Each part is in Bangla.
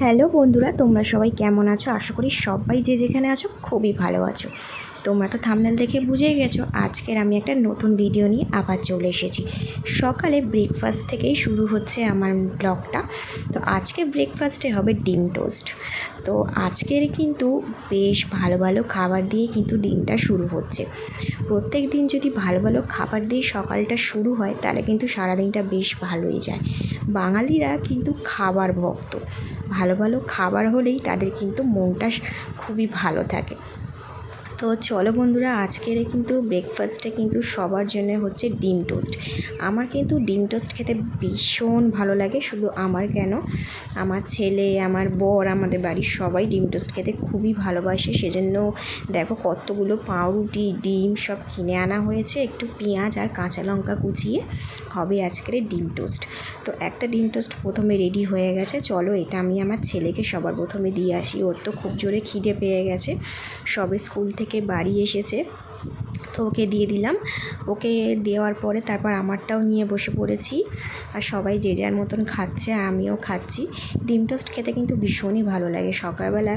হ্যালো বন্ধুরা, তোমরা সবাই কেমন আছো? আশা করি সবাই যে যেখানে আছো খুবই ভালো আছো। তোমরা তো থামনেল দেখে বুঝেই গেছো, আজকের আমি একটা নতুন ভিডিও নিয়ে আবার চলে এসেছি। সকালে ব্রেকফাস্ট থেকেই শুরু হচ্ছে আমার ব্লগটা। তো আজকে ব্রেকফাস্টে হবে ডিম টোস্ট। তো আজকের কিন্তু বেশ ভালো ভালো খাবার দিয়ে কিন্তু দিনটা শুরু হচ্ছে। প্রত্যেক দিন যদি ভালো ভালো খাবার দিয়ে সকালটা শুরু হয়, তাহলে কিন্তু সারাদিনটা বেশ ভালোই যায়। বাঙালিরা কিন্তু খাবার ভক্ত। ভালো ভালো খাবার হলেই তাদের কিন্তু মনটা খুবই ভালো থাকে। তো চলো বন্ধুরা, আজকের কিন্তু ব্রেকফাস্টে কিন্তু সবার জন্য হচ্ছে ডিম টোস্ট আমার কিন্তু ডিম টোস্ট খেতে ভীষণ ভালো লাগে, শুধু আমার কেন? আমার ছেলে, আমার বর, আমাদের বাড়ির সবাই ডিম টোস্ট খেতে খুবই ভালোবাসে, সেজন্য দেখো কতগুলো পাউরুটি, ডিম সব কিনে আনা হয়েছে, একটু পেঁয়াজ আর কাঁচা লঙ্কা কুচিয়ে হবে আজকের ডিম টোস্ট তো একটা ডিম টোস্ট প্রথমে রেডি হয়ে গেছে, চলো এটা আমি আমার ছেলেকে সবার প্রথমে দিয়ে আসি, ওর তো খুব জোরে খিদে পেয়ে গেছে, সবে স্কুল থেকে বাড়ি এসেছে। তো ওকে দিয়ে দিলাম। ওকে দেওয়ার পরে তারপর আমারটাও নিয়ে বসে পড়েছি। আর সবাই যে যার মতন খাচ্ছে, আমিও খাচ্ছি। ডিম টোস্ট খেতে কিন্তু ভীষণই ভালো লাগে। সকালবেলা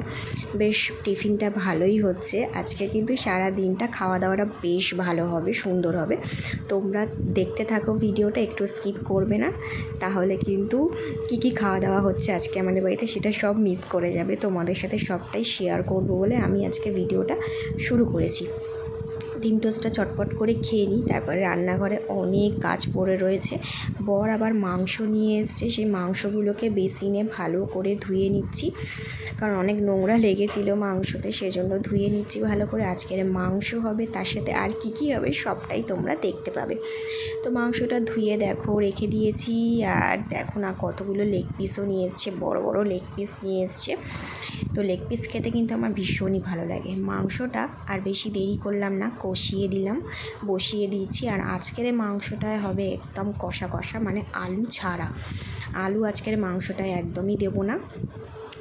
বেশ টিফিনটা ভালোই হচ্ছে। আজকে কিন্তু সারা দিনটা খাওয়া দাওয়াটা বেশ ভালো হবে, সুন্দর হবে। তোমরা দেখতে থাকো ভিডিওটা, একটু স্কিপ করবে না। তাহলে কিন্তু কি কি খাওয়া দাওয়া হচ্ছে আজকে আমাদের বাড়িতে সেটা সব মিস করে যাবে। তোমাদের সাথে সবটাই শেয়ার করব বলে আমি আজকে ভিডিওটা শুরু করেছি। ডিম টোস্টটা চটপট করে খেয়ে নিই। তারপরে রান্নাঘরে অনেক কাজ পড়ে রয়েছে। বর আবার মাংস নিয়ে এসছে। সেই মাংসগুলোকে বেসিনে ভালো করে ধুয়ে নিচ্ছি। কারণ অনেক নোংরা লেগেছিল মাংসতে, সেজন্য ধুয়ে নিচ্ছি ভালো করে। আজকের মাংস হবে, তার সাথে আর কি কি হবে সবটাই তোমরা দেখতে পাবে। তো মাংসটা ধুয়ে দেখো, রেখে দিয়েছি। আর দেখো না, কতগুলো লেগ পিসও নিয়ে এসছে, বড় বড় লেগ পিস নিয়ে এসছে। তো লেগ পিস খেতে কিন্তু আমার ভীষণই ভালো লাগে। মাংসটা আর বেশি দেরি করলাম না, কষিয়ে দিলাম, বসিয়ে দিয়েছি। আর আজকের মাংসটায় হবে একদম কষা কষা মানে আলু ছাড়া। আলু আজকের মাংসটায় একদমই দেবো না।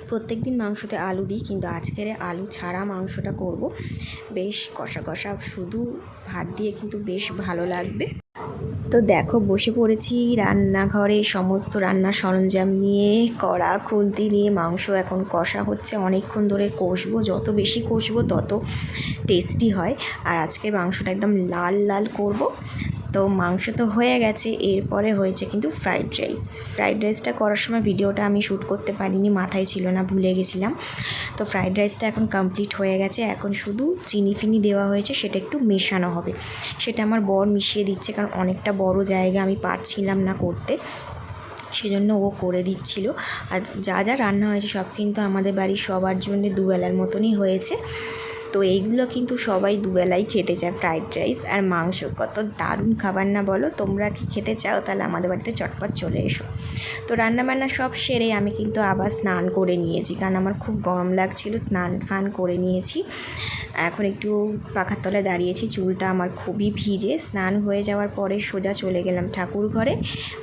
প্রত্যেক দিন মাংসতে আলু দিই, কিন্তু আজকের আলু ছাড়া মাংসটা করব। বেশ কষা কষা, শুধু ভাত দিয়ে কিন্তু বেশ ভালো লাগবে। তো দেখো, বসে পড়েছি রান্নাঘরে, সমস্ত রান্নার সরঞ্জাম নিয়ে, কড়া খুন্তি নিয়ে, মাংস এখন কষা হচ্ছে। অনেকক্ষণ ধরে কষবো, যত বেশি কষবো তত টেস্টি হয়। আর আজকের মাংসটা একদম লাল লাল করব। তো মাংস তো হয়ে গেছে, এরপরে হয়েছে কিন্তু ফ্রাইড রাইস ফ্রাইড রাইসটা করার সময় ভিডিওটা আমি শ্যুট করতে পারিনি, মাথায় ছিল না, ভুলে গেছিলাম। তো ফ্রাইড রাইসটা এখন কমপ্লিট হয়ে গেছে, এখন শুধু চিনি ফিনি দেওয়া হয়েছে, সেটা একটু মেশানো হবে। সেটা আমার বর মিশিয়ে দিচ্ছে, কারণ অনেকটা বড় জায়গা আমি পারছিলাম না করতে। সেজন্য ও করে দিচ্ছিল। আর যা যা রান্না হয়েছে, সব কিন্তু আমাদের বাড়ির সবার জন্য দুবেলার মতনই হয়েছে। তো এইগুলো কিন্তু সবাই দুবেলাই খেতে চায় ফ্রাইড রাইস আর মাংস। কত দারুণ খাবার না বলো? তোমরা কি খেতে চাও? তাহলে আমাদের বাড়িতে চটপট চলে এসো। তো রান্নাবান্না সব সেরে আমি কিন্তু আবার স্নান করে নিয়েছি, কারণ আমার খুব গরম লাগছিল, স্নান ফান করে নিয়েছি। এখন একটু পাখার তলায় দাঁড়িয়েছি, চুলটা আমার খুবই ভিজে। স্নান হয়ে যাওয়ার পরে সোজা চলে গেলাম ঠাকুর ঘরে,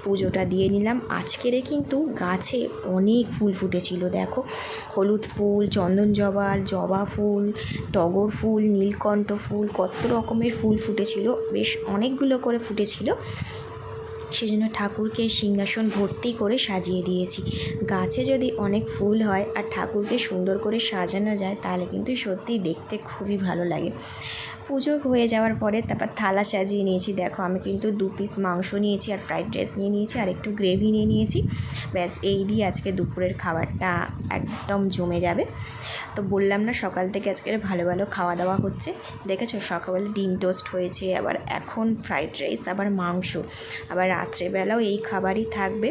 পুজোটা দিয়ে নিলাম। আজকেরে কিন্তু গাছে অনেক ফুল ফুটেছিল, দেখো। হলুদ ফুল, চন্দন জবা জবা ফুল টগর ফুল, নীলকণ্ঠ ফুল, কত রকমের ফুল ফুটেছিল। বেশ অনেকগুলো করে ফুটেছিল। সেজন্য ঠাকুরকে সিংহাসন ভর্তি করে সাজিয়ে দিয়েছি। গাছে যদি অনেক ফুল হয় আর ঠাকুরকে সুন্দর করে সাজানো যায়, তাহলে কিন্তু সত্যি দেখতে খুবই ভালো লাগে। পুজো হয়ে যাওয়ার পরে তারপর থালা সাজিয়ে নিয়েছি। দেখো, আমি কিন্তু দু পিস মাংস নিয়েছি আর ফ্রাইড রাইস নিয়ে নিয়েছি আর একটু গ্রেভি নিয়ে নিয়েছি। ব্যাস, এই দিয়ে আজকে দুপুরের খাবারটা একদম জমে যাবে। তো বললাম না, সকাল থেকে আজকে ভালো ভালো খাওয়া দাওয়া হচ্ছে। দেখেছ সকালবেলা ডিম টোস্ট হয়েছে, আবার এখন ফ্রাইড রাইস আবার মাংস। আবার রাত্রেবেলাও এই খাবারই থাকবে।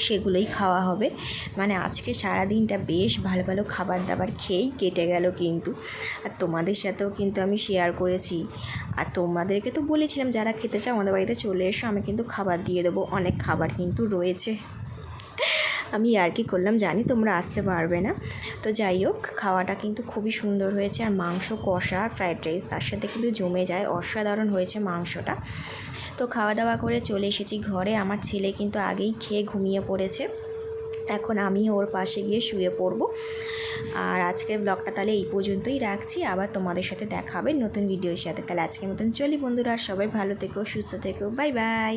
সেগুলোই খাওয়া হবে। মানে আজকে সারা দিনটা বেশ ভালো ভালো খাবার দাবার খেয়েই কেটে গেল কিন্তু। আর তোমাদের সাথেও কিন্তু আমি শেয়ার করেছি। আর তোমাদেরকে তো বলেছিলাম, যারা খেতে চাও আমাদের বাড়িতে চলে এসো, আমি কিন্তু খাবার দিয়ে দেবো। অনেক খাবার কিন্তু রয়েছে। আমি আর কি করলাম জানি, তোমরা আসতে পারবে না। তো যাই হোক, খাওয়াটা কিন্তু খুবই সুন্দর হয়েছে আর মাংস কষা ফ্রাইড রাইস তার সাথে কিন্তু জমে যায়, অসাধারণ হয়েছে মাংসটা। তো খাওয়া দাওয়া করে চলে এসেছি ঘরে, আমার ছেলে কিন্তু আগেই খেয়ে ঘুমিয়ে পড়েছে। এখন আমি ওর পাশে গিয়ে শুয়ে পড়ব। আর আজকের ব্লগটা তাহলে এই পর্যন্তই রাখছি, আবার তোমাদের সাথে দেখা হবে নতুন ভিডিওর সাথে। তাহলে আজকের মতন চলি বন্ধুরা, সবাই ভালো থেকো, সুস্থ থেকো বাই বাই